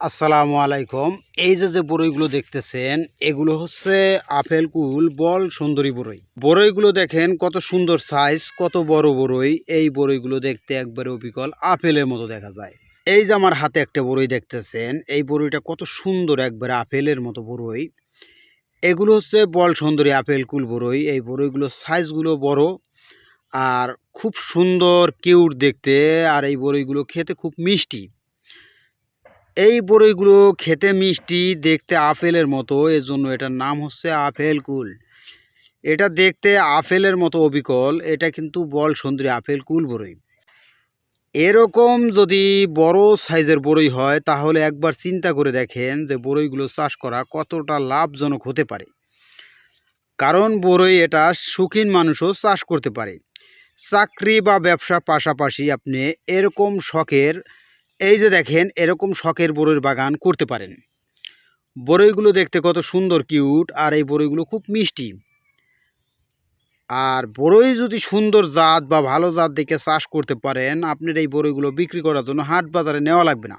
আসসালামু আলাইকুম। এই যে যে বরইগুলো দেখতেছেন, এগুলো হচ্ছে আপেল কুল বল সুন্দরী বড়ই। বড়ইগুলো দেখেন কত সুন্দর সাইজ কত বড় বড়ই। এই বরইগুলো দেখতে একবারে অবিকল আপেলের মতো দেখা যায়। এই যে, আমার হাতে একটা বড়ই দেখতেছেন, এই বড়ইটা কত সুন্দর একবারে আপেলের মতো বড়ই। এগুলো হচ্ছে বল সুন্দরী আপেল কুল বড়ই। এই বড়ইগুলোর সাইজগুলো বড় আর খুব সুন্দর কিউট দেখতে। আর এই বরইগুলো খেতে খুব মিষ্টি। এই বড়ইগুলো খেতে মিষ্টি, দেখতে আপেলের মতো এর জন্য এটার নাম হচ্ছে আপেল কুল। এটা দেখতে আপেলের মতো অবিকল, এটা কিন্তু বল সুন্দরী আপেল কুল বড়ই। এরকম যদি বড় সাইজের বড়ই হয়, তাহলে একবার চিন্তা করে দেখেন যে বড়ইগুলো চাষ করা কতটা লাভজনক হতে পারে। কারণ বড়ই এটা সুখীন মানুষও চাষ করতে পারে। চাকরি বা ব্যবসার পাশাপাশি আপনি এরকম শখের এই যে দেখেন, এরকম শখের বড়ইয়ের বাগান করতে পারেন। বড়ইগুলো দেখতে কত সুন্দর, কিউট, আর এই বড়ইগুলো খুব মিষ্টি। আর বড়ই যদি সুন্দর জাত বা ভালো জাত দেখে চাষ করতে পারেন, আপনার এই বড়ইগুলো বিক্রি করার জন্য হাট বাজারে নেওয়া লাগবে না।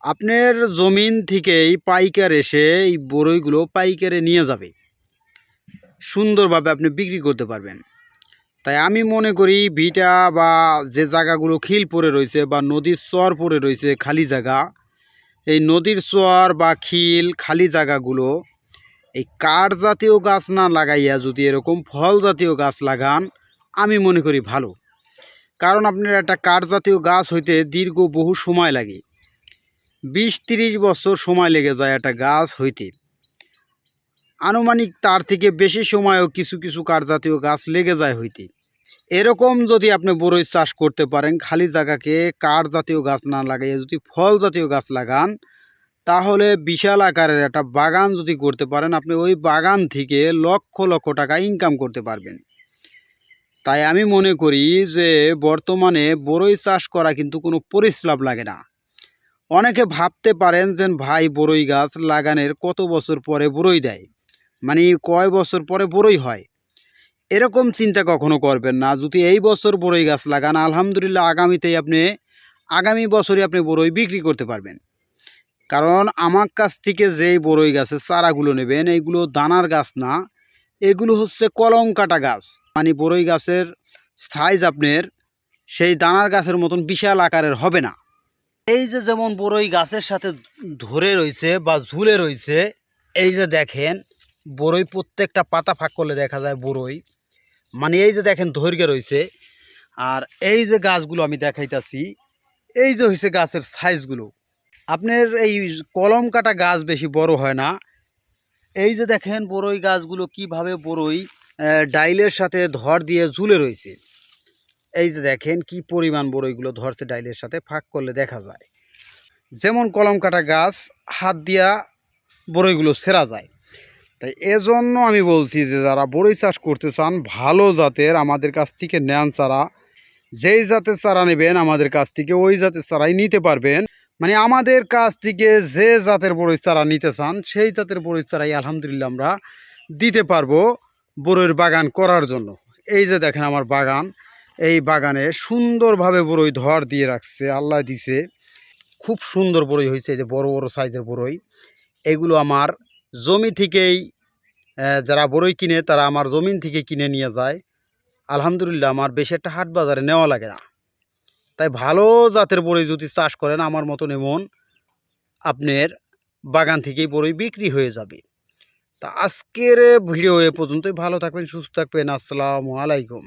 আপনার জমিন থেকেই পাইকার এসে এই বড়ইগুলো পাইকারে নিয়ে যাবে। সুন্দরভাবে আপনি বিক্রি করতে পারবেন। তাই আমি মনে করি ভিটা বা যে জায়গাগুলো খিল পড়ে রয়েছে বা নদীর চর পড়ে রয়েছে খালি জায়গা, এই নদীর চর বা খিল, খালি জায়গাগুলো, এই কাঠ জাতীয় গাছ না লাগাইয়া যদি এরকম ফল জাতীয় গাছ লাগান, আমি মনে করি ভালো। কারণ আপনার একটা কাঠ জাতীয় গাছ হইতে দীর্ঘ বহু সময় লাগে। বিশ তিরিশ বছর সময় লেগে যায় একটা গাছ হইতে। আনুমানিক তার থেকে বেশি সময়ও কিছু কিছু কাঠ জাতীয় গাছ লেগে যায় হইতে। এরকম যদি আপনি বড়ই চাষ করতে পারেন, খালি জায়গাকে কাঠ জাতীয় গাছ না লাগাইয়ে যদি ফল জাতীয় গাছ লাগান, তাহলে বিশাল আকারের একটা বাগান যদি করতে পারেন, আপনি ওই বাগান থেকে লক্ষ লক্ষ টাকা ইনকাম করতে পারবেন। তাই আমি মনে করি যে বর্তমানে বড়ই চাষ করা কিন্তু কোনো পরিশ্রম লাগে না। অনেকে ভাবতে পারেন যে, ভাই বড়ই গাছ লাগানোর কত বছর পরে বরই দেয়? মানে কয় বছর পরে বড়ই হয়। এরকম চিন্তা কখনো করবেন না। যদি এই বছর বড়ই গাছ লাগান, আলহামদুলিল্লাহ আগামীতেই আপনি, আগামী বছরই আপনি বড়ই বিক্রি করতে পারবেন। কারণ আমার কাছ থেকে যেই বড়ই গাছের চারাগুলো নেবেন, এইগুলো দানার গাছ না। এগুলো হচ্ছে কলম কাটা গাছ। মানে বড়ই গাছের সাইজ আপনার সেই দানার গাছের মতন বিশাল আকারের হবে না। এই যে যেমন বড়ই গাছের সাথে ধরে রয়েছে বা ঝুলে রয়েছে, এই যে দেখেন বড়ই প্রত্যেকটা পাতা ফাঁক করলে দেখা যায় বড়ই মানে এই যে দেখেন দৈর্ঘ্যে রয়েছে, আর এই যে গাছগুলো আমি দেখাইতাছি, এই যে হয়েছে গাছের সাইজগুলো। আপনার এই কলম কাটা গাছ বেশি বড় হয় না। এই যে দেখেন বড়ই গাছগুলো কীভাবে বড়ই ডাইলের সাথে ধর দিয়ে ঝুলে রয়েছে। এই যে দেখেন কি পরিমাণ বড়ইগুলো ধরছে ডাইলের সাথে ফাঁক করলে দেখা যায়। যেমন কলম কাটা গাছ, হাত দিয়া বড়ইগুলো সেরা যায়। তাই এজন্য আমি বলছি যে, যারা বড়ই চাষ করতে চান, ভালো জাতের আমাদের কাছ থেকে নেন চারা। যেই জাতের চারা নেবেন, আমাদের কাছ থেকে ওই জাতের চারাই নিতে পারবেন। মানে আমাদের কাছ থেকে যে জাতের বড়ই চারা নিতে চান, সেই জাতের বড়ই চারাই আলহামদুলিল্লাহ আমরা দিতে পারব বড়ইয়ের বাগান করার জন্য। এই যে দেখেন আমার বাগান, এই বাগানে সুন্দরভাবে বড়ই ধর দিয়ে রাখছে, আল্লাহ দিছে। খুব সুন্দর বড়ই হয়েছে, এই যে বড় বড় সাইজের বড়ই। এগুলো আমার জমি থেকেই যারা বড়ই কিনে, তারা আমার জমিন থেকে কিনে নিয়ে যায়। আলহামদুলিল্লাহ, আমার বেশি একটা হাট বাজারে নেওয়া লাগে না। তাই ভালো জাতের বড়ই যদি চাষ করেন, আমার মতন এমন আপনার বাগান থেকেই বড়ই বিক্রি হয়ে যাবে। তা আজকের ভিডিও এ পর্যন্তই। ভালো থাকবেন, সুস্থ থাকবেন। আসসালামু আলাইকুম।